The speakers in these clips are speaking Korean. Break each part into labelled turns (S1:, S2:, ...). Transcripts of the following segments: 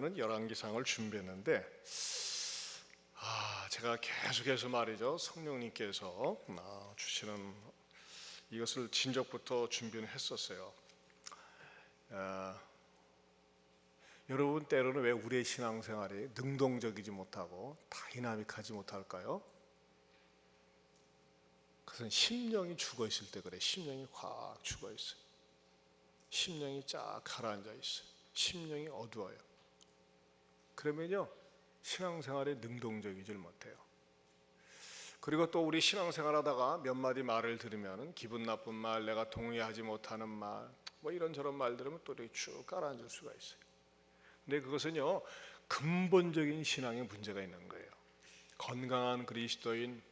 S1: 되는 열왕기상을 준비했는데 아, 제가 계속해서 말이죠. 성령님께서 아, 주시는 이것을 진적부터 준비는 했었어요. 아, 여러분 때로는 왜 우리의 신앙생활이 능동적이지 못하고 다이나믹하지 못할까요? 그것은 심령이 죽어 있을 때 그래. 심령이 확 죽어 있어요. 심령이 쫙 가라앉아 있어요. 심령이 어두워요. 그러면요 신앙생활에 능동적이질 못해요. 그리고 또 우리 신앙생활 하다가 몇 마디 말을 들으면 기분 나쁜 말, 내가 동의하지 못하는 말, 뭐 이런 저런 말 들으면 또 이렇게 쭉 가라앉을 수가 있어요. 근데 그것은요 근본적인 신앙에 문제가 있는 거예요. 건강한 그리스도인,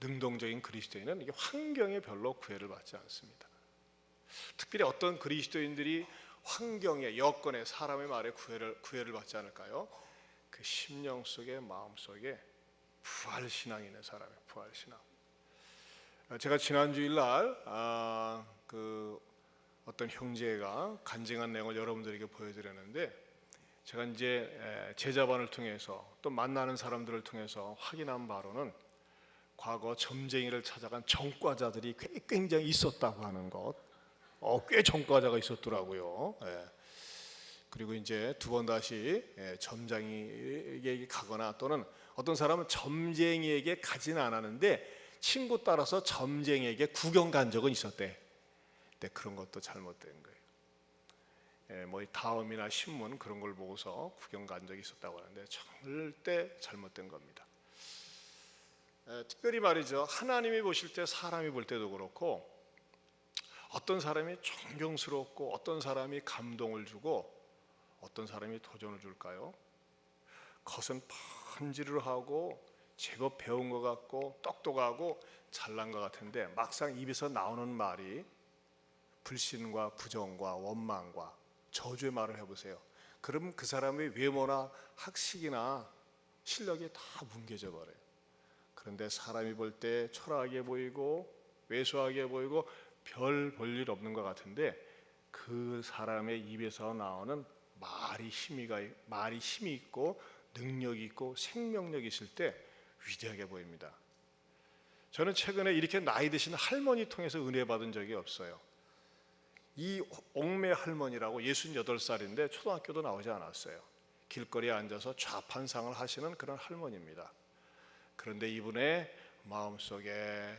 S1: 능동적인 그리스도인은 이게 환경에 별로 구애를 받지 않습니다. 특별히 어떤 그리스도인들이 환경에 여건에 사람의 말에 구애를 구애를 받지 않을까요? 그 심령 속에 마음 속에 부활 신앙이 있는 사람의 부활 신앙. 아, 제가 지난 주일날 아, 그 어떤 형제가 간증한 내용을 여러분들에게 보여드렸는데 제가 이제 에, 제자반을 통해서 또 만나는 사람들을 통해서 확인한 바로는 과거 점쟁이를 찾아간 정과자들이 꽤- 굉장히 있었다고 하는 것. 어, 꽤 전과자가 있었더라고요. 예. 그리고 이제 두 번 다시 예, 점쟁이에게 가거나 또는 어떤 사람은 점쟁이에게 가지는 않았는데 친구 따라서 점쟁이에게 구경 간 적은 있었대. 근데 그런 것도 잘못된 거예요. 예, 뭐이 다음이나 신문 그런 걸 보고서 구경 간 적이 있었다고 하는데 절대 잘못된 겁니다. 예, 특별히 말이죠. 하나님이 보실 때 사람이 볼 때도 그렇고 어떤 사람이 존경스럽고 어떤 사람이 감동을 주고 어떤 사람이 도전을 줄까요? 겉은 번지르하고 제법 배운 것 같고 똑똑하고 잘난 것 같은데 막상 입에서 나오는 말이 불신과 부정과 원망과 저주의 말을 해보세요. 그럼 그 사람의 외모나 학식이나 실력이 다 뭉개져 버려요. 그런데 사람이 볼 때 초라하게 보이고 왜소하게 보이고 별 볼 일 없는 것 같은데 그 사람의 입에서 나오는 말이 힘이가 말이 힘이 있고 능력이 있고 생명력이 있을 때 위대하게 보입니다. 저는 최근에 이렇게 나이 드신 할머니 통해서 은혜 받은 적이 없어요. 이 옥매 할머니라고 68살인데 초등학교도 나오지 않았어요. 길거리에 앉아서 좌판상을 하시는 그런 할머니입니다. 그런데 이분의 마음속에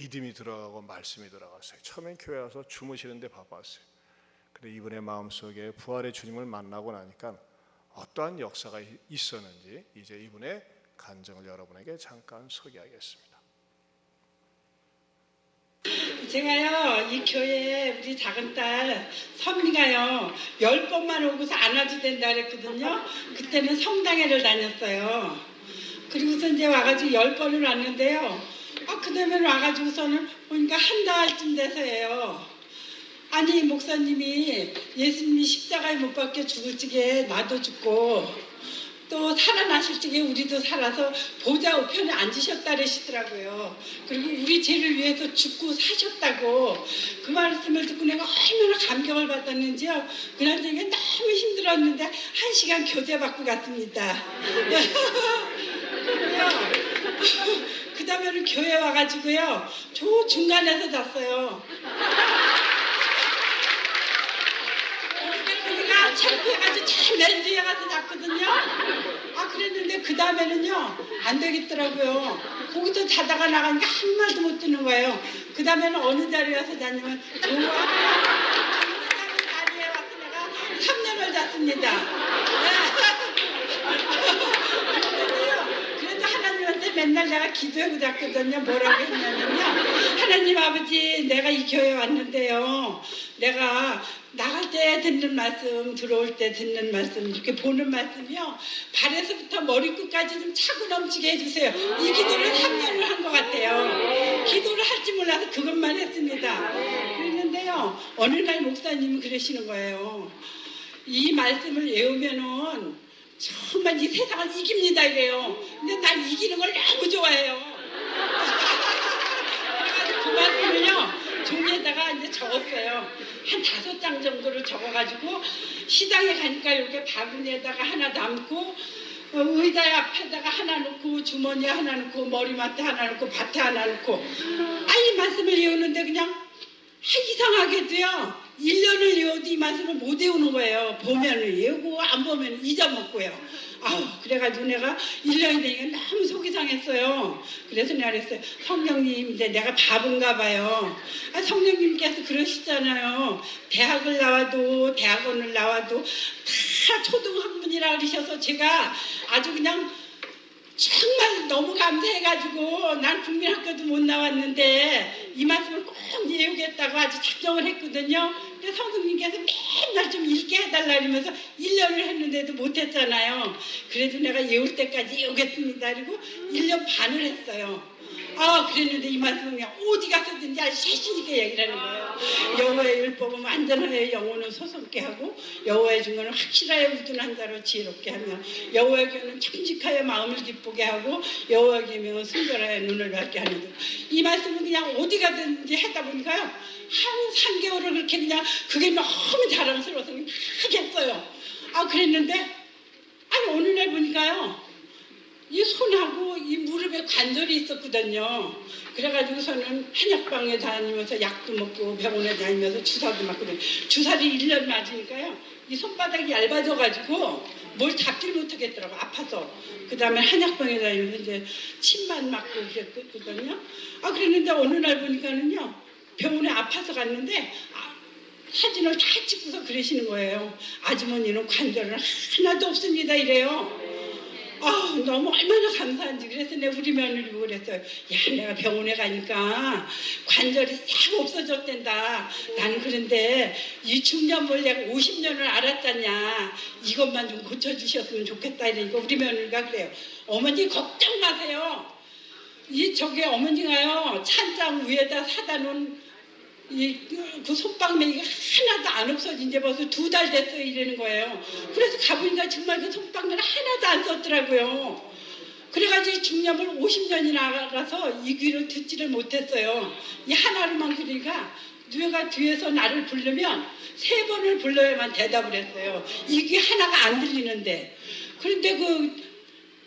S1: 믿음이 들어가고 말씀이 들어갔어요. 처음엔 교회 와서 주무시는데 바빴어요. 근데 이분의 마음속에 부활의 주님을 만나고 나니까 어떠한 역사가 있었는지 이제 이분의 간증을 여러분에게 잠깐 소개하겠습니다.
S2: 제가요 이 교회에 우리 작은 딸 선미가요 열 번만 오고서 안 와도 된다 그랬거든요. 그때는 성당회를 다녔어요. 그리고서 이제 와가지고 열 번을 왔는데요. 아 그 다음에 와가지고서는 보니까 한 달쯤 돼서예요. 아니 목사님이 예수님이 십자가에 못 박혀 죽을 적에 나도 죽고 또 살아나실 적에 우리도 살아서 보좌 우편에 앉으셨다 그러시더라고요. 그리고 우리 죄를 위해서 죽고 사셨다고 그 말씀을 듣고 내가 얼마나 감격을 받았는지요. 그날 저녁에 너무 힘들었는데 한 시간 교제 받고 갔습니다. 그 다음에는 교회 와가지고요. 저 중간에서 잤어요. 우리가 창피해가지고 참 렌즈에 가서 잤거든요. 아 그랬는데 그 다음에는요 안 되겠더라고요. 거기서 자다가 나가니까 한 말도 못 듣는 거예요. 그 다음에는 어느 자리에 와서 잤냐면 좋아. 자리에 와서 내가 3년을 잤습니다. 그런데요, 그래도 하나님한테 맨날 내가 기도하고 잤거든요. 뭐라고 했냐면요. 하나님 아버지, 내가 이 교회 왔는데요. 내가 나갈 때 듣는 말씀, 들어올 때 듣는 말씀, 이렇게 보는 말씀이요. 발에서부터 머리끝까지 좀 차고 넘치게 해주세요. 이 기도를 3년을 한 것 같아요. 기도를 할지 몰라서 그것만 했습니다. 그랬는데요. 어느 날 목사님이 그러시는 거예요. 이 말씀을 외우면은 정말 이 세상을 이깁니다 이래요. 근데 난 이기는 걸 너무 좋아해요. 그래가지고 그 말씀을요 종이에다가 이제 적었어요. 한 다섯 장 정도를 적어가지고 시장에 가니까 이렇게 바구니에다가 하나 담고 어, 의자 앞에다가 하나 놓고 주머니에 하나 놓고 머리맡에 하나 놓고 밭에 하나 놓고 아이 말씀을 외우는데 그냥 아, 이상하게도요 1년을 외워도 이 말씀을 못 외우는 거예요. 보면은 외우고 안 보면 잊어먹고요. 아우 그래가지고 내가 1년이 되니까 너무 속이 상했어요. 그래서 내가 그랬어요. 성령님 이제 내가 바본가 봐요. 아, 성령님께서 그러시잖아요. 대학을 나와도 대학원을 나와도 다 초등학문이라 그러셔서 제가 아주 그냥 정말 너무 감사해가지고 난 국민학교도 못 나왔는데 이 말씀을 꼭 외우겠다고 아주 작정을 했거든요. 근데 성도님께서 맨날 좀 읽게 해달라 그러면서 1년을 했는데도 못했잖아요. 그래도 내가 외울 때까지 외우겠습니다. 그리고 1년 반을 했어요. 아 그랬는데 이 말씀은 그냥 어디 가서든지 아주 자신 있게 얘기를 하는 거예요. 여호와의 율법은 완전하여 영혼을 소송케 하고 여호와의 증거는 확실하여 우둔한 자로 지혜롭게 하며 여호와의 교는 정직하여 마음을 기쁘게 하고 여호와의 계명은 순결하여 눈을 밝게 하는 이 말씀은 그냥 어디 가든지 하다 보니까요 한 3개월을 그렇게 그냥 그게 너무 자랑스러워서 막 했어요. 아 그랬는데 아니 어느 날 보니까요 이 손하고 이 무릎에 관절이 있었거든요. 그래가지고서는 한약방에 다니면서 약도 먹고 병원에 다니면서 주사도 맞고. 주사를 1년 맞으니까요. 이 손바닥이 얇아져가지고 뭘 잡지를 못하겠더라고 아파서. 그 다음에 한약방에 다니면서 이제 침만 맞고 그랬거든요. 아 그랬는데 어느 날 보니까는요. 병원에 아파서 갔는데 아, 사진을 다 찍고서 그러시는 거예요. 아주머니는 관절은 하나도 없습니다 이래요. 아 너무 얼마나 감사한지 그래서 내가 우리 며느리 그랬어요. 야 내가 병원에 가니까 관절이 싹 없어졌댄다. 나는 그런데 이 중년을 내가 50년을 알았잖냐. 이것만 좀 고쳐주셨으면 좋겠다 이러니까 우리 며느리가 그래요. 어머니 걱정 마세요. 이 저기 어머니가요 찬장 위에다 사다 놓은 이그 손방맹이가 하나도 안 없어진 이제 벌써 두 달 됐어요 이러는 거예요. 그래서 가보니까 정말 그 손방맹이 하나도 안 썼더라고요. 그래가지고 중염을 50년이나 알아서 이 귀로 듣지를 못했어요. 이 하나로만 그러니까 누가 뒤에서 나를 부르면 세 번을 불러야만 대답을 했어요. 이귀 하나가 안 들리는데. 그런데 그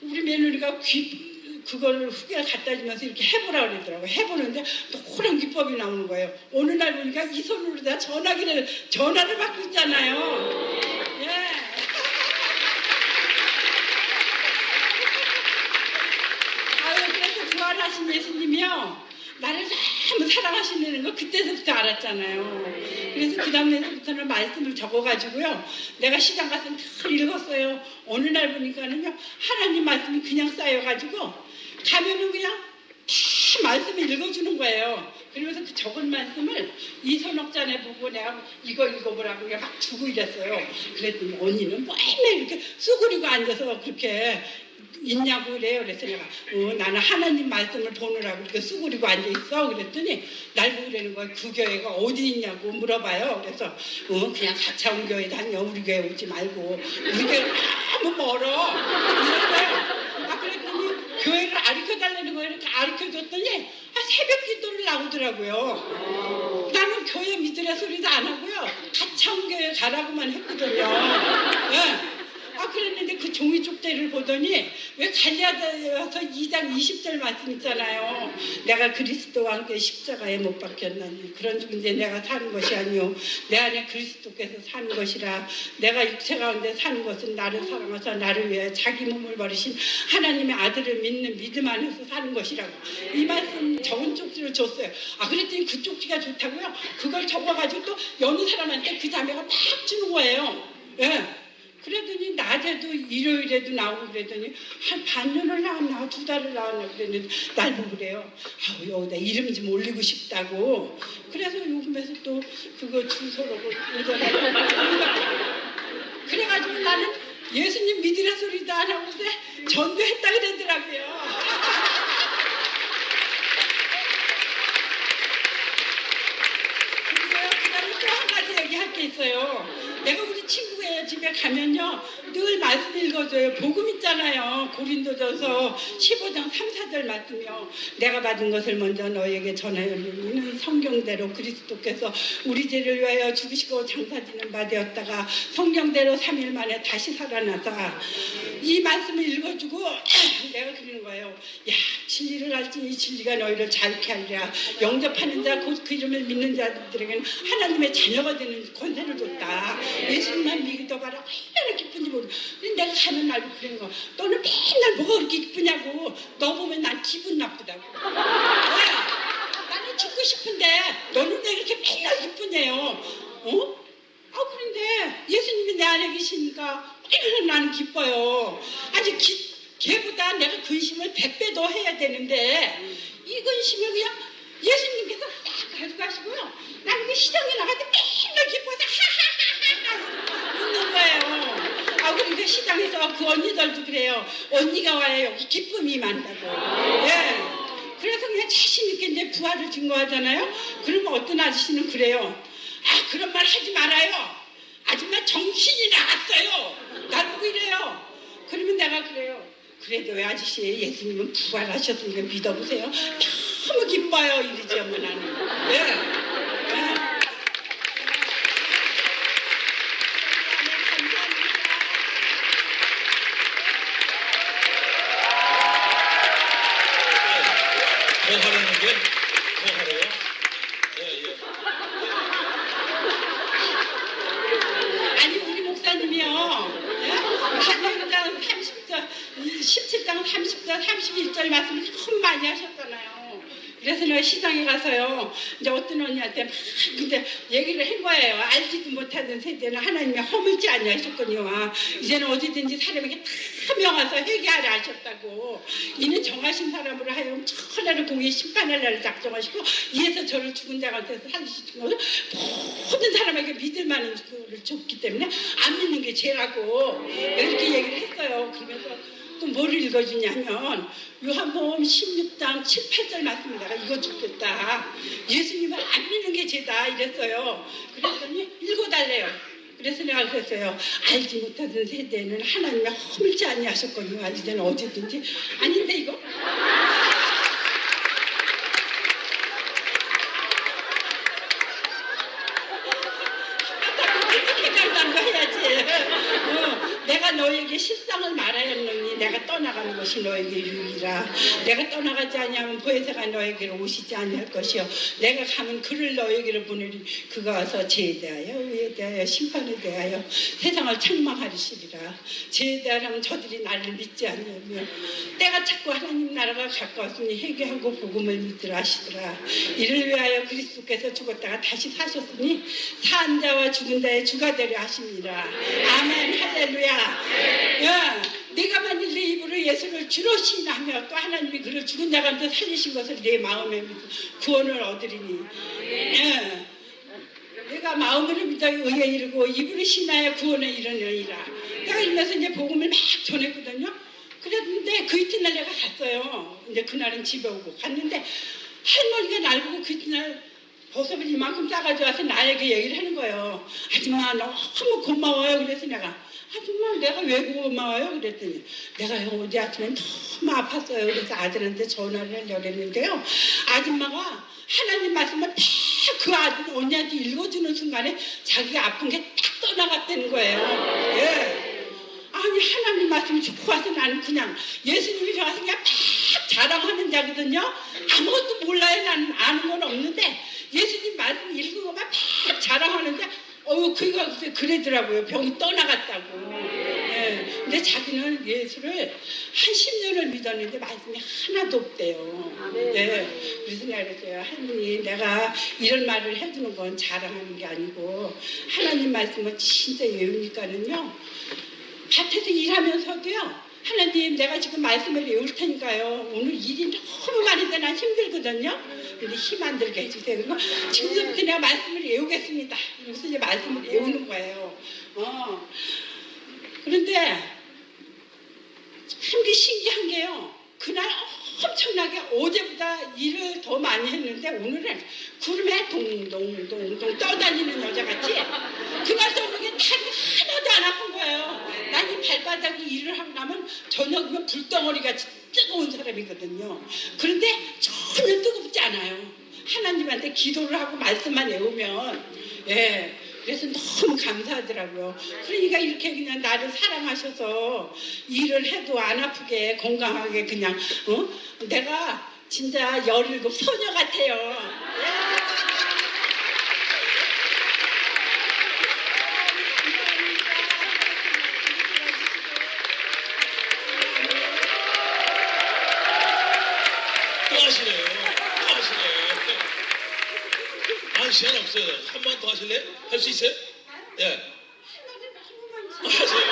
S2: 우리 며느리가 귀 그거를 후기를 갖다 주면서 이렇게 해보라 그러더라고요. 해보는데 노란 기법이 나오는 거예요. 어느 날 보니까 이 손으로 다 전화기를 전화를 받고 있잖아요. 예. 아유 그래서 부활하신 예수님이요. 나를 너무 사랑하시는 거 그때서부터 알았잖아요. 그래서 그 다음에부터는 말씀을 적어가지고요. 내가 시장 가서 늘 읽었어요. 어느 날 보니까는요. 하나님 말씀이 그냥 쌓여가지고 가면은 그냥 다 말씀을 읽어주는 거예요. 그러면서 그 적은 말씀을 이선옥전에 보고 내가 이거 읽어보라고 그냥 막 주고 이랬어요. 그랬더니 언니는 맨날 이렇게 쑥그리고 앉아서 그렇게 있냐고 그래요. 그래서 내가 어, 나는 하나님 말씀을 보느라고 이렇게 쑥그리고 앉아 있어. 그랬더니 날 그러는 거야. 그 교회가 어디 있냐고 물어봐요. 그래서 어, 그냥 가차운 교회 다녀. 우리 교회 오지 말고. 우리 교회 너무 멀어. 이랬어요. 교회를 가르쳐 달라는 거예요. 이렇게 가르쳐 줬더니 아, 새벽 기도를 나오더라고요. 나는 교회 믿으라 소리도 안 하고요. 가차운 교회 가라고만 했거든요. 예. 아 그랬는데 그 종이 쪽대를 보더니 왜 갈리아다서 2장 20절 말씀 있잖아요. 내가 그리스도와 함께 십자가에 못 박혔나니 그런 중 이제 내가 사는 것이 아니요 내 안에 그리스도께서 사는 것이라 내가 육체 가운데 사는 것은 나를 사랑하사 나를 위해 자기 몸을 버리신 하나님의 아들을 믿는 믿음 안에서 사는 것이라고 이 말씀 적은 쪽지를 줬어요. 아 그랬더니 그 쪽지가 좋다고요. 그걸 적어가지고 또 여느 사람한테 그 자매가 막 주는 거예요. 예. 그러더니 낮에도 일요일에도 나오고 그랬더니 한 반년을 나왔나 두 달을 나왔나 그랬는데 날 보고 그래요. 아우 여기다 이름 좀 올리고 싶다고. 그래서 요금에서 또 그거 주소로 읽어가지고 그래가지고 나는 예수님 믿으라 소리도 안 하고 근데 전도했다 그러더라고요 그다음에 얘기할 게 있어요. 내가 우리 친구의 집에 가면요 늘 말씀 읽어줘. 읽어줘요. 복음 있잖아요. 고린도전서 15장 3, 4절 말씀이요. 내가 받은 것을 먼저 너에게 전하여 이는 성경대로 그리스도께서 우리 죄를 위하여 죽으시고 장사지는 바 되었다가 성경대로 3일 만에 다시 살아나서 이 말씀을 읽어주고 내가 그러는 거예요. 야 진리를 알지 이 진리가 너희를 자유케 하리라. 영접하는 자 곧 그 이름을 믿는 자들에게는 하나님의 자녀가 되는 권세를 줬다. 예수님만 믿어 봐라. 얼마나 기쁜지 모르. 근데 내가 가는 날도 그런 거. 너는 맨날 뭐가 그렇게 기쁘냐고. 너 보면 난 기분 나쁘다고. 왜? 나는 죽고 싶은데 너는 왜 이렇게 맨날 기쁘냐요. 어? 아 그런데 예수님이 내 안에 계시니까 얼마나 나는 기뻐요. 아직 기, 걔보다 내가 근심을 100배 더 해야 되는데 이 근심을 그냥 예수님께서 싹 가져가시고요. 나는 그 시장에 나갈 때 맨날 기뻐서 하하하하 웃는 거예요. 아 그러니까 시장에서 그 언니들도 그래요. 언니가 와야 여기 기쁨이 많다고. 예. 그래서 그냥 자신 있게 이제 부활을 증거하잖아요. 그러면 어떤 아저씨는 그래요. 아 그런 말 하지 말아요. 아줌마 정신이 나갔어요. 나보고 이래요. 그러면 내가 그래요. 그래도 왜 아저씨 예수님은 부활하셨으니까 믿어보세요. 너무 기뻐요 이러지 엄마 나는. 예. 예. 감사합니다.
S3: 더 하라는 게 더 하래요? 예, 예.
S2: 아니 우리 목사님이요. 예? 사도행전 30절, 17장 30절, 31절 말씀을 참 많이 하셨잖아요. 그래서 내가 시장에 가서요. 이제 어떤 언니한테 막 근데 얘기를 한 거예요. 알지도 못하던 세대는 하나님이 허물지 아니하셨거든요. 아, 이제는 어디든지 사람에게 다 명하서 회개하라 하셨다고. 이는 정하신 사람으로 하여금 천하를 공의 심판할 날을 작정하시고 이에서 저를 죽은 자 같아서 살리시는 것을 모든 사람에게 믿을 만한 그를 줬기 때문에 안 믿는 게 죄라고 이렇게 얘기를 했어요. 그러면서 또뭘 읽어주냐면 요한복음 16장 7, 8절 말씀 내가 죽겠다. 예수님을 안 믿는 게 죄다 이랬어요. 그랬더니 읽어달래요. 그래서 내가 그랬어요. 알지 못하던 세대는 하나님의 허물지 아니하셨거든요. 이제는 어디든지 아닌데 이거 해야지. 어, 내가 너에게 실상을 말하였느니 내가 떠나가는 것이 너에게 유익이라. 내가 떠나가지 아니하면 보혜사가 너에게로 오시지 아니할 것이요. 내가 가면 그를 너에게로 보내리. 그가 와서 죄에 대하여 의에 대하여 심판에 대하여 세상을 책망하리시리라. 죄에 대하면 저들이 나를 믿지 않으며 때가 자꾸 하나님 나라가 가까웠으니 회개하고 복음을 믿으라 하시더라. 이를 위하여 그리스도께서 죽었다가 다시 사셨으니 산 자와 죽은 자의 주가 되려 하십니다. 아멘 할렐루야. 야, 내가 만일 내 입으로 예수를 주로 신하며 또 하나님이 그를 죽은 자 가운데 살리신 것을 내 마음에 믿고 구원을 얻으리니. 예. 내가 마음으로 믿어 의에 이르고 입으로 신하여 구원에 이르느니라. 내가 이러면서 이제 복음을 막 전했거든요. 그랬는데 그 이튿날 내가 갔어요. 이제 그날은 집에 오고 갔는데 할머니가 날 보고 그 이튿날 버섯을 이만큼 싸가지고 와서 나에게 얘기를 하는 거예요. 아줌마 너무 고마워요. 그래서 내가 아줌마 내가 왜 고마워요? 그랬더니 내가 어제 아침에 너무 아팠어요. 그래서 아들한테 전화를 하려고 했는데요. 아줌마가 하나님 말씀을 다 그 아들 언니한테 읽어주는 순간에 자기가 아픈 게 딱 떠나갔다는 거예요. 예. 아니 하나님 말씀이 좋고 와서 나는 그냥 예수님이 좋아서 그냥 막 자랑하는 자거든요. 아무것도 몰라요. 나는 아는 건 없는데 예수님 말씀 읽은 것만 막 자랑하는데 어유 그가 그때 그러더라고요. 병이 떠나갔다고. 예. 근데 자기는 예수를 한 10년을 믿었는데 말씀이 하나도 없대요. 예. 그래서 내가 그랬어요. 하나님 내가 이런 말을 해주는 건 자랑하는 게 아니고 하나님 말씀을 진짜 외우니까는요. 밭에서 일하면서도요. 하나님 내가 지금 말씀을 외울 테니까요. 오늘 일이 너무 많은데 난 힘들거든요. 근데 힘 안 들게 해주세요. 그리고 지금부터 내가 말씀을 외우겠습니다. 그래서 이제 말씀을 외우는 거예요. 어. 그런데 참게 신기한 게요. 그날 엄청나게 어제보다 일을 더 많이 했는데 오늘은 구름에 동동동동 떠다니는 여자같이 그날 저녁에 다리 하나도 안 아픈 거예요. 난이 발바닥 발바닥이 일을 하고 나면 저녁이면 불덩어리가 뜨거운 사람이거든요. 그런데 전혀 뜨겁지 않아요. 하나님한테 기도를 하고 말씀만 외우면 예. 그래서 너무 감사하더라고요. 그러니까 이렇게 그냥 나를 사랑하셔서 일을 해도 안 아프게 건강하게 그냥 어? 내가 진짜 열일곱 소녀 같아요.
S3: 또 시간 없어요. 한 번 더 하실래요? 할 수 있어요? 예. 하세요.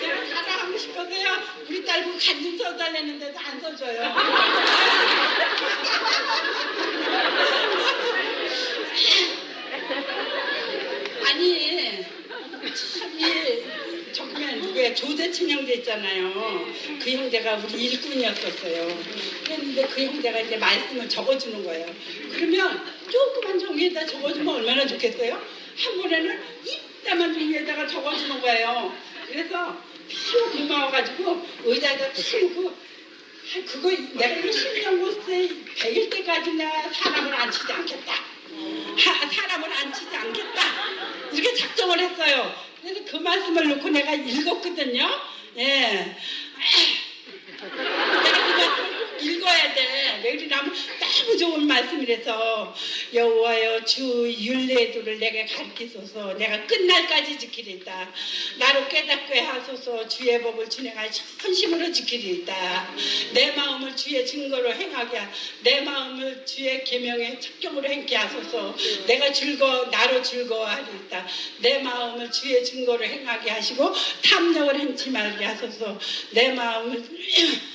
S2: 내가 자랑하고 싶어서요. 우리 딸그 간좀 써달라는데도 안 써줘요. 아니 참이 정말 누구야 조대천 형제 있잖아요. 그 형제가 우리 일꾼이었었어요. 그랬는데 그 형제가 이제 말씀을 적어주는 거예요. 그러면 조그만 종이에다 적어주면 얼마나 좋겠어요? 한 번에는 이따만 종이에다가 적어주는 거예요. 그래서 너무 고마워가지고 의자에다 탁놓고 아, 그거 내가 이 신경고세 100일 때까지나 사람을 안 치지 않겠다. 하- 사람을 안 치지 않겠다. 이렇게 작정을 했어요. 그래서 그 말씀을 놓고 내가 읽었거든요. 예. 내가 읽어야 돼. 왜 그러냐면 너무 좋은 말씀이라서 여호와여 주 율례도를 내게 가르치소서 내가 끝날까지 지키리다. 나로 깨닫게 하소서 주의 법을 준행할 현심으로 지키리다. 내 마음을 주의 증거로 행하게 하, 내 마음을 주의 계명의 척경으로 행케 하소서 내가 즐거 나로 즐거워하리다. 내 마음을 주의 증거로 행하게 하시고 탐욕을 행치 말게 하소서 내 마음을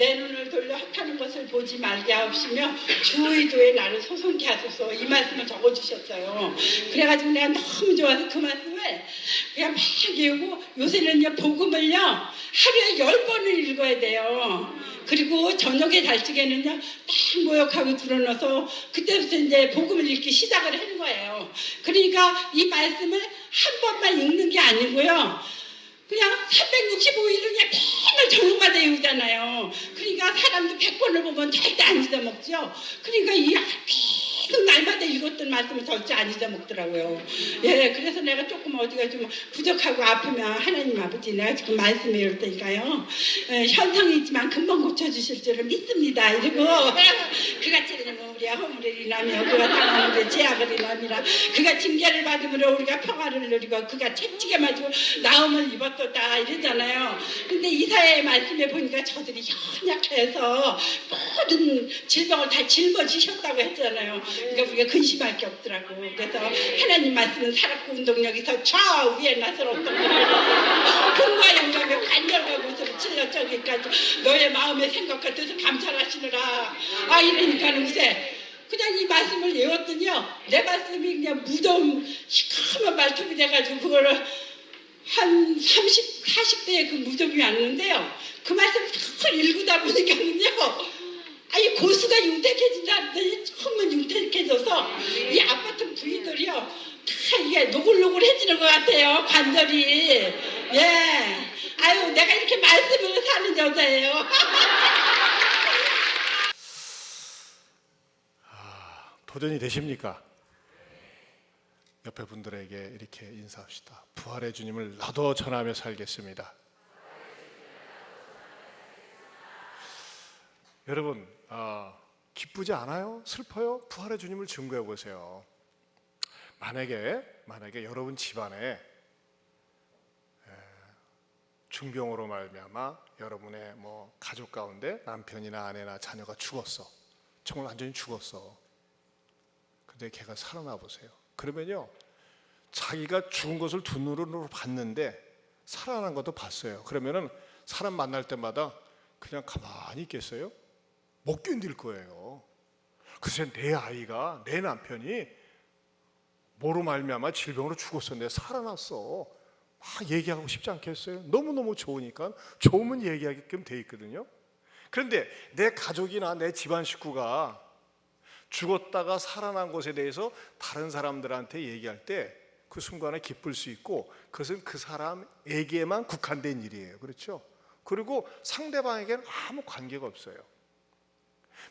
S2: 내 눈을 돌려 핫하는 것을 보지 말게 하옵시며 주 의도에 나를 소송케 하소서 이 말씀을 적어주셨어요. 그래가지고 내가 너무 좋아서 그 말씀을 그냥 막 외우고 요새는요 복음을요 하루에 열 번을 읽어야 돼요. 그리고 저녁에 잘 적에는요 딱 모욕하고 들어넣어서 그때부터 이제 복음을 읽기 시작을 하는 거예요. 그러니까 이 말씀을 한 번만 읽는 게 아니고요. 그냥 365일을 그냥 맨날 저녁마다 외우잖아요. 그러니까 사람도 100번을 보면 절대 안 잊어먹죠. 그러니까 이 계속 날마다 읽었던 말씀을 절대 안 잊어먹더라고요. 예, 그래서 내가 조금 어디가 좀 부족하고 아프면 하나님 아버지 내가 지금 말씀 외울 테니까요. 예, 현상이 있지만 금방 고쳐주실 줄을 믿습니다. 이러고 그같이 되면 우리가 허물을 인하며 그가 당한 우리 제약을 인하니라 그가 징계를 받음으로 우리가 평화를 누리고 그가 채찍에 맞고 나음을 입었도다 이러잖아요. 근데 이사야의 말씀에 보니까 저들이 현약해서 모든 질병을 다 짊어지셨다고 했잖아요. 그러니까 우리가 근심할 게 없더라고. 그래서 하나님 말씀은 살았고 운동력이 더 좌우에 나서롭던 금과 영감의 곳으로 찔러 저기까지 너의 마음의 생각 같아서 감찰하시느라. 아 이러니까는 글쎄 그냥 이 말씀을 외웠더니요. 내 말씀이 그냥 무덤 시커먼 말씀이 돼가지고 그거를 한 30, 40대에 그 무덤이 왔는데요. 그 말씀을 탁 읽다 보니까는요 아니 고수가 융택해진다는데 처음은 융택해져서 이 아파트 부인들이요 다 이게 노골노골해지는 것 같아요 관절이 예 아유 내가 이렇게 말씀으로 사는 여자예요
S1: 도전이 되십니까? 옆에 분들에게 이렇게 인사합시다. 부활의 주님을 나도 전하며 살겠습니다. 여러분, 아, 기쁘지 않아요? 슬퍼요? 부활의 주님을 증거해 보세요. 만약에 만약에 여러분 집안에 에, 중병으로 말미암아 여러분의 뭐 가족 가운데 남편이나 아내나 자녀가 죽었어. 정말 완전히 죽었어. 근데 걔가 살아나 보세요. 그러면요, 자기가 죽은 것을 두 눈으로 봤는데 살아난 것도 봤어요. 그러면은 사람 만날 때마다 그냥 가만히 있겠어요? 못 견딜 거예요. 그래서 내 아이가 내 남편이 뭐로 말미암아 질병으로 죽었었는데 살아났어. 막 얘기하고 싶지 않겠어요? 너무 너무 좋으니까 좋으면 얘기하게끔 돼 있거든요. 그런데 내 가족이나 내 집안 식구가 죽었다가 살아난 것에 대해서 다른 사람들한테 얘기할 때 그 순간에 기쁠 수 있고 그것은 그 사람에게만 국한된 일이에요. 그렇죠? 그리고 상대방에게는 아무 관계가 없어요.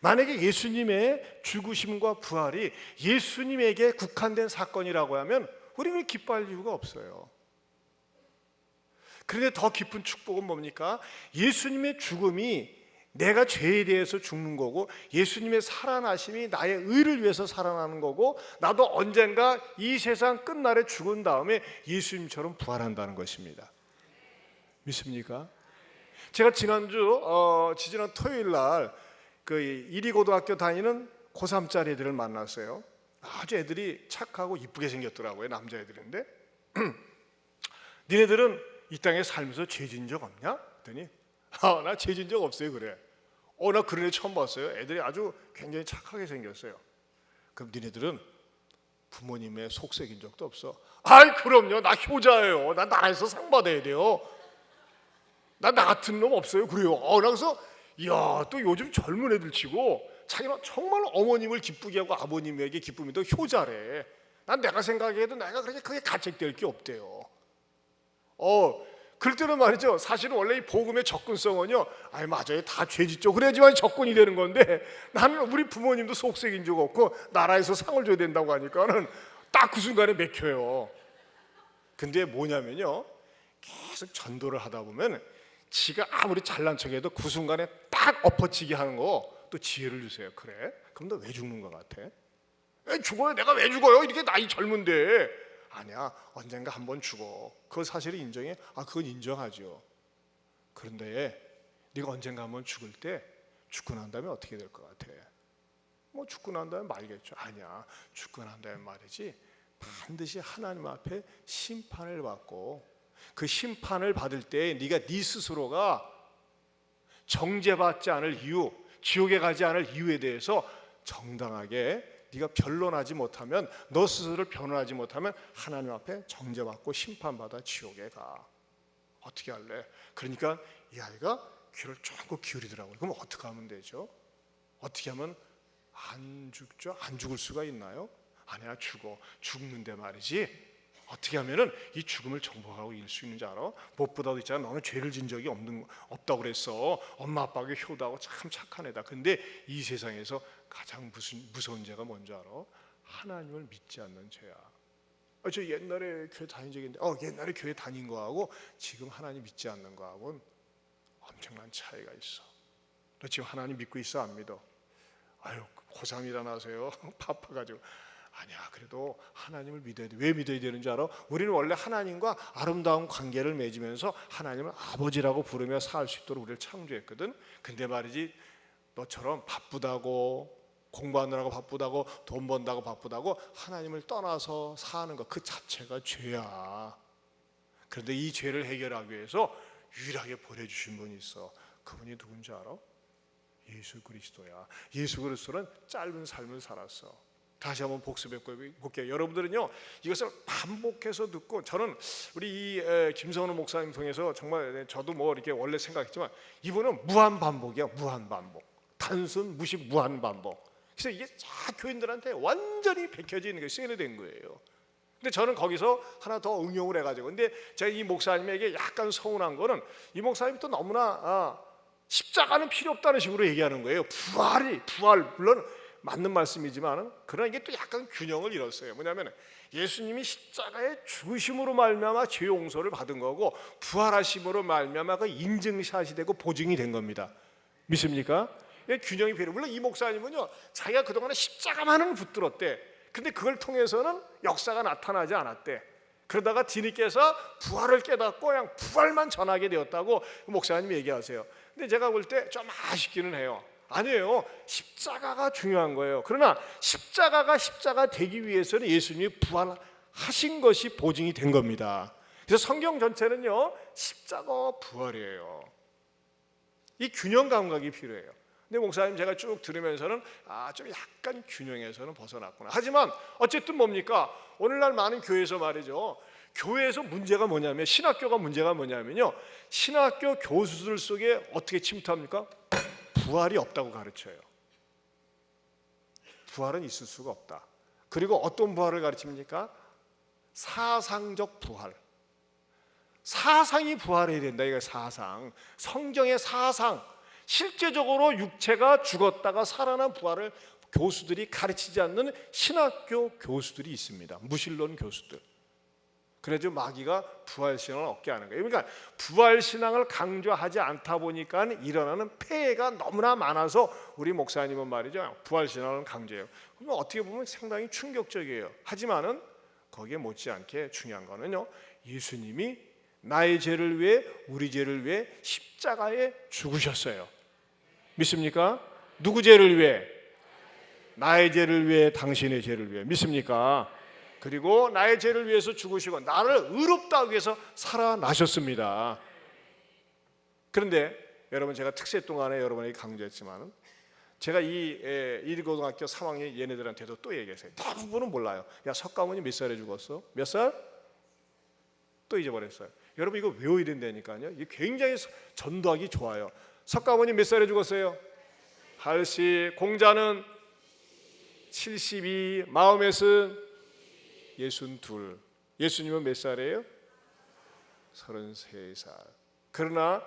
S1: 만약에 예수님의 죽으심과 부활이 예수님에게 국한된 사건이라고 하면 우리는 기뻐할 이유가 없어요. 그런데 더 깊은 축복은 뭡니까? 예수님의 죽음이 내가 죄에 대해서 죽는 거고 예수님의 살아나심이 나의 의를 위해서 살아나는 거고 나도 언젠가 이 세상 끝날에 죽은 다음에 예수님처럼 부활한다는 것입니다. 믿습니까? 제가 지난주 어, 지지난 토요일 날 그 이리 고등학교 다니는 고3짜리 애들을 만났어요. 아주 애들이 착하고 이쁘게 생겼더라고요. 남자애들인데 니네들은 이 땅에 살면서 죄진 적 없냐? 그랬더니 아, 나 죄진 적 없어요. 그래. 어, 나 그런 애 처음 봤어요. 애들이 아주 굉장히 착하게 생겼어요. 그럼 니네들은 부모님의 속색인 적도 없어? 아이, 그럼요. 나 효자예요. 나 나라에서 상 받아야 돼요. 나 나 같은 놈 없어요. 그래요. 어, 나 그래서 이야, 또 요즘 젊은 애들 치고 자기는 정말 어머님을 기쁘게 하고 아버님에게 기쁨이 더 효자래. 난 내가 생각해도 내가 그렇게 크게 가책될 게 없대요. 어, 그럴 때는 말이죠. 사실은 원래 이 복음의 접근성은요. 아이 맞아요. 다 죄짓죠. 그래야지만 접근이 되는 건데 나는 우리 부모님도 속색인 적 없고 나라에서 상을 줘야 된다고 하니까는 딱 그 순간에 맥혀요. 근데 뭐냐면요. 계속 전도를 하다 보면 지가 아무리 잘난 척해도 그 순간에 딱 엎어치게 하는 거 또 지혜를 주세요. 그래? 그럼 너 왜 죽는 것 같아? 에, 죽어요. 내가 왜 죽어요? 이렇게 나이 젊은데. 아니야. 언젠가 한번 죽어. 그거 사실을 인정해? 아, 그건 인정하죠. 그런데 네가 언젠가 한번 죽을 때 죽고 난 다음에 어떻게 될 것 같아? 뭐 죽고 난 다음에 말겠죠. 아니야. 죽고 난 다음에 말이지. 반드시 하나님 앞에 심판을 받고 그 심판을 받을 때 네가 네 스스로가 정죄받지 않을 이유, 지옥에 가지 않을 이유에 대해서 정당하게 네가 변론하지 못하면 너 스스로를 변론하지 못하면 하나님 앞에 정죄받고 심판받아 지옥에 가. 어떻게 할래? 그러니까 이 아이가 귀를 조금 기울이더라고요. 그럼 어떻게 하면 되죠? 어떻게 하면 안 죽죠? 안 죽을 수가 있나요? 아니야 죽어. 죽는데 말이지. 어떻게 하면은 이 죽음을 정복하고 이길 수 있는지 알아? 무엇보다도 있잖아. 너는 죄를 진 적이 없는 없다고 그랬어. 엄마 아빠가 효도하고 참 착한 애다. 근데 이 세상에서 가장 무슨 무서운 죄가 뭔지 알아? 하나님을 믿지 않는 죄야. 아, 저 옛날에 교회 다닌 있는데, 어 옛날에 교회 다닌 거하고 지금 하나님 믿지 않는 거하고는 엄청난 차이가 있어. 너 지금 하나님 믿고 있어 안 믿어? 아유 고3이라 나세요. 바빠가지고. 아니야 그래도 하나님을 믿어야 돼. 왜 믿어야 되는지 알아? 우리는 원래 하나님과 아름다운 관계를 맺으면서 하나님을 아버지라고 부르며 살 수 있도록 우리를 창조했거든. 근데 말이지 너처럼 바쁘다고 공부하느라고 바쁘다고 돈 번다고 바쁘다고 하나님을 떠나서 사는 것 그 자체가 죄야. 그런데 이 죄를 해결하기 위해서 유일하게 보내주신 분이 있어. 그분이 누군지 알아? 예수 그리스도야. 예수 그리스도는 짧은 삶을 살았어. 다시 한번 복습해 볼게요. 여러분들은요 이것을 반복해서 듣고 저는 우리 이 에, 김성훈 목사님 통해서 정말 저도 뭐 이렇게 원래 생각했지만 이분은 무한 반복이야 무한 반복 단순 무식 무한 반복. 그래서 이게 다 교인들한테 완전히 베껴지는 게 세뇌된 거예요. 근데 저는 거기서 하나 더 응용을 해가지고 근데 제가 이 목사님에게 약간 서운한 거는 이 목사님이 또 너무나 아, 십자가는 필요 없다는 식으로 얘기하는 거예요. 부활이 부활 물론 맞는 말씀이지만 그러나 이게 또 약간 균형을 잃었어요. 뭐냐면 예수님이 십자가의 죽으심으로 말미암아 죄 용서를 받은 거고 부활하심으로 말미암아 그 인증샷이 되고 보증이 된 겁니다. 믿습니까? 이 균형이 필요. 물론 이 목사님은요 자기가 그동안에 십자가만을 붙들었대. 근데 그걸 통해서는 역사가 나타나지 않았대. 그러다가 뒤늦게서 부활을 깨닫고 그냥 부활만 전하게 되었다고 목사님이 얘기하세요. 근데 제가 볼 때 좀 아쉽기는 해요. 아니에요. 십자가가 중요한 거예요. 그러나 십자가가 십자가 되기 위해서는 예수님이 부활하신 것이 보증이 된 겁니다. 그래서 성경 전체는요 십자가 부활이에요. 이 균형 감각이 필요해요. 근데 목사님 제가 쭉 들으면서는 아 좀 약간 균형에서는 벗어났구나. 하지만 어쨌든 뭡니까 오늘날 많은 교회에서 말이죠. 교회에서 문제가 뭐냐면 신학교가 문제가 뭐냐면요. 신학교 교수들 속에 어떻게 침투합니까? 부활이 없다고 가르쳐요. 부활은 있을 수가 없다. 그리고 어떤 부활을 가르칩니까? 사상적 부활. 사상이 부활해야 된다. 이거 사상. 성경의 사상. 실제적으로 육체가 죽었다가 살아난 부활을 교수들이 가르치지 않는 신학교 교수들이 있습니다. 무신론 교수들. 그래도 마귀가 부활 신앙을 얻게 하는 거예요. 그러니까 부활 신앙을 강조하지 않다 보니까 일어나는 폐해가 너무나 많아서 우리 목사님은 말이죠. 부활 신앙을 강조해요. 그러면 어떻게 보면 상당히 충격적이에요. 하지만은 거기에 못지않게 중요한 거는요. 예수님이 나의 죄를 위해 우리 죄를 위해 십자가에 죽으셨어요. 믿습니까? 누구 죄를 위해? 나의 죄를 위해 당신의 죄를 위해 믿습니까? 그리고 나의 죄를 위해서 죽으시고 나를 의롭다 하기 위해서 살아나셨습니다. 그런데 여러분 제가 특세 동안에 여러분에게 강조했지만 제가 이 에, 일고등학교 3학년 얘네들한테도 또 얘기했어요. 대부분은 몰라요. 야 석가모니 몇 살에 죽었어? 몇 살? 또 잊어버렸어요. 여러분 이거 외워야 된다니까요. 이게 굉장히 전도하기 좋아요. 석가모니 몇 살에 죽었어요? 80. 공자는 72. 마음에 는 62. 예수님은 몇 살이에요? 33살. 그러나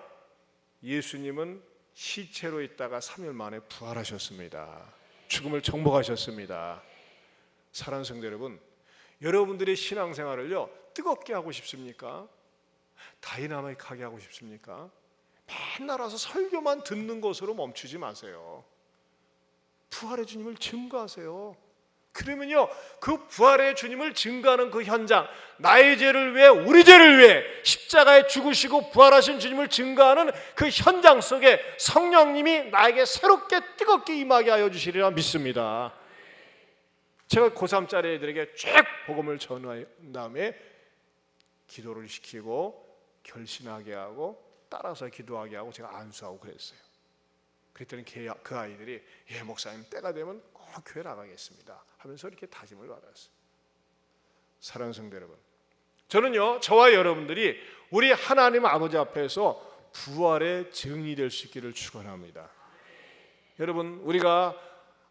S1: 예수님은 시체로 있다가 3일 만에 부활하셨습니다. 죽음을 정복하셨습니다. 사랑하는 성도 여러분, 여러분들의 신앙생활을요 뜨겁게 하고 싶습니까? 다이나믹하게 하고 싶습니까? 맨날 와서 설교만 듣는 것으로 멈추지 마세요. 부활의 주님을 증거하세요. 그러면요, 그 부활의 주님을 증거하는 그 현장, 나의 죄를 위해, 우리 죄를 위해 십자가에 죽으시고 부활하신 주님을 증거하는 그 현장 속에 성령님이 나에게 새롭게 뜨겁게 임하게 하여 주시리라 믿습니다. 제가 고3짜리 애들에게 쭉 복음을 전한 다음에 기도를 시키고 결심하게 하고 따라서 기도하게 하고 제가 안수하고 그랬어요. 그랬더니 그 아이들이 예 목사님 때가 되면 꼭 교회 나가겠습니다 하면서 이렇게 다짐을 받았어요. 사랑하는 성도 여러분, 저는요 저와 여러분들이 우리 하나님 아버지 앞에서 부활의 증이 될 수 있기를 축원합니다. 여러분 우리가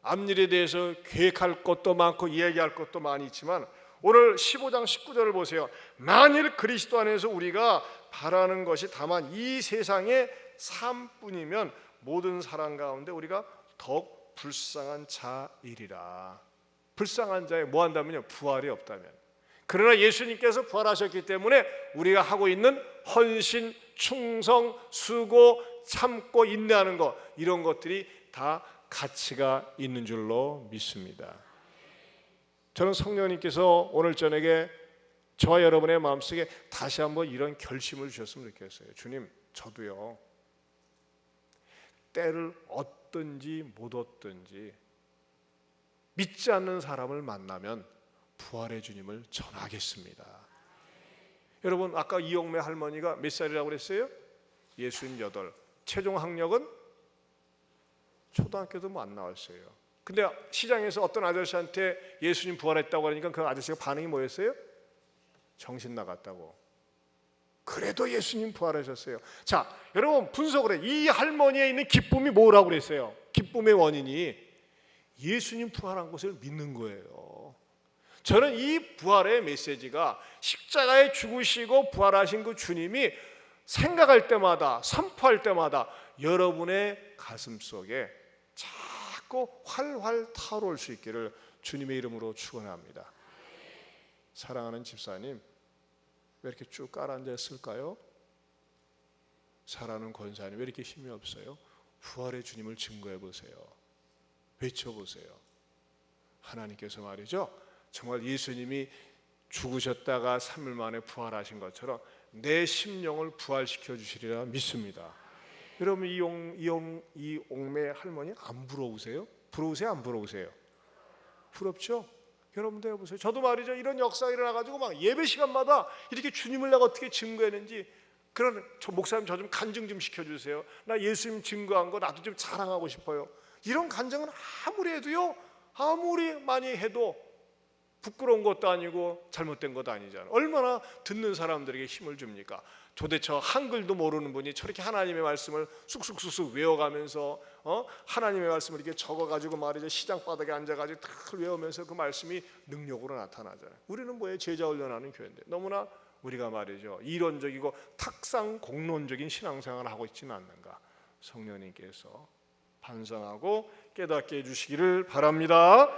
S1: 앞일에 대해서 계획할 것도 많고 이야기할 것도 많이 있지만 오늘 15장 19절을 보세요. 만일 그리스도 안에서 우리가 바라는 것이 다만 이 세상의 삶뿐이면 모든 사람 가운데 우리가 더욱 불쌍한 자이리라. 불쌍한 자에 뭐 한다면요? 부활이 없다면. 그러나 예수님께서 부활하셨기 때문에 우리가 하고 있는 헌신, 충성, 수고, 참고 인내하는 것 이런 것들이 다 가치가 있는 줄로 믿습니다. 저는 성령님께서 오늘 저녁에 저와 여러분의 마음속에 다시 한번 이런 결심을 주셨으면 좋겠어요. 주님, 저도요. 때를 얻든지 못 얻든지 믿지 않는 사람을 만나면 부활의 주님을 전하겠습니다. 여러분 아까 이용매 할머니가 몇 살이라고 그랬어요? 68. 최종 학력은 초등학교도 뭐 안 나왔어요. 근데 시장에서 어떤 아저씨한테 예수님 부활했다고 하니까 그 아저씨가 반응이 뭐였어요? 정신 나갔다고. 그래도 예수님 부활하셨어요. 자, 여러분 분석을 해. 이 할머니에 있는 기쁨이 뭐라고 그랬어요? 기쁨의 원인이 예수님 부활한 것을 믿는 거예요. 저는 이 부활의 메시지가 십자가에 죽으시고 부활하신 그 주님이 생각할 때마다 선포할 때마다 여러분의 가슴 속에 자꾸 활활 타오를 수 있기를 주님의 이름으로 축원합니다. 사랑하는 집사님, 왜 이렇게 쭉 깔아앉아 있을까요? 사랑하는 권사님, 왜 이렇게 힘이 없어요? 부활의 주님을 증거해 보세요. 외쳐 보세요. 하나님께서 말이죠. 정말 예수님이 죽으셨다가 3일 만에 부활하신 것처럼 내 심령을 부활시켜 주시리라 믿습니다. 여러분 이 용 이 용 이 옥매 할머니 안 부러우세요? 부러우세요? 안 부러우세요? 부럽죠? 여러분들 해보세요. 저도 말이죠. 이런 역사가 일어나가지고 막 예배 시간마다 이렇게 주님을 내가 어떻게 증거했는지 그런 저 목사님 저 좀 간증 좀 시켜주세요. 나 예수님 증거한 거 나도 좀 자랑하고 싶어요. 이런 간증은 아무리 해도요. 아무리 많이 해도 부끄러운 것도 아니고 잘못된 것도 아니잖아요. 얼마나 듣는 사람들에게 힘을 줍니까? 도대체 한글도 모르는 분이 저렇게 하나님의 말씀을 쑥쑥쑥쑥 외워가면서 어? 하나님의 말씀을 이렇게 적어가지고 말이죠 시장 바닥에 앉아가지고 탁 외우면서 그 말씀이 능력으로 나타나잖아요. 우리는 뭐에 제자 훈련하는 교회인데 너무나 우리가 말이죠 이론적이고 탁상 공론적인 신앙생활을 하고 있지는 않는가 성령님께서 반성하고 깨닫게 해주시기를 바랍니다.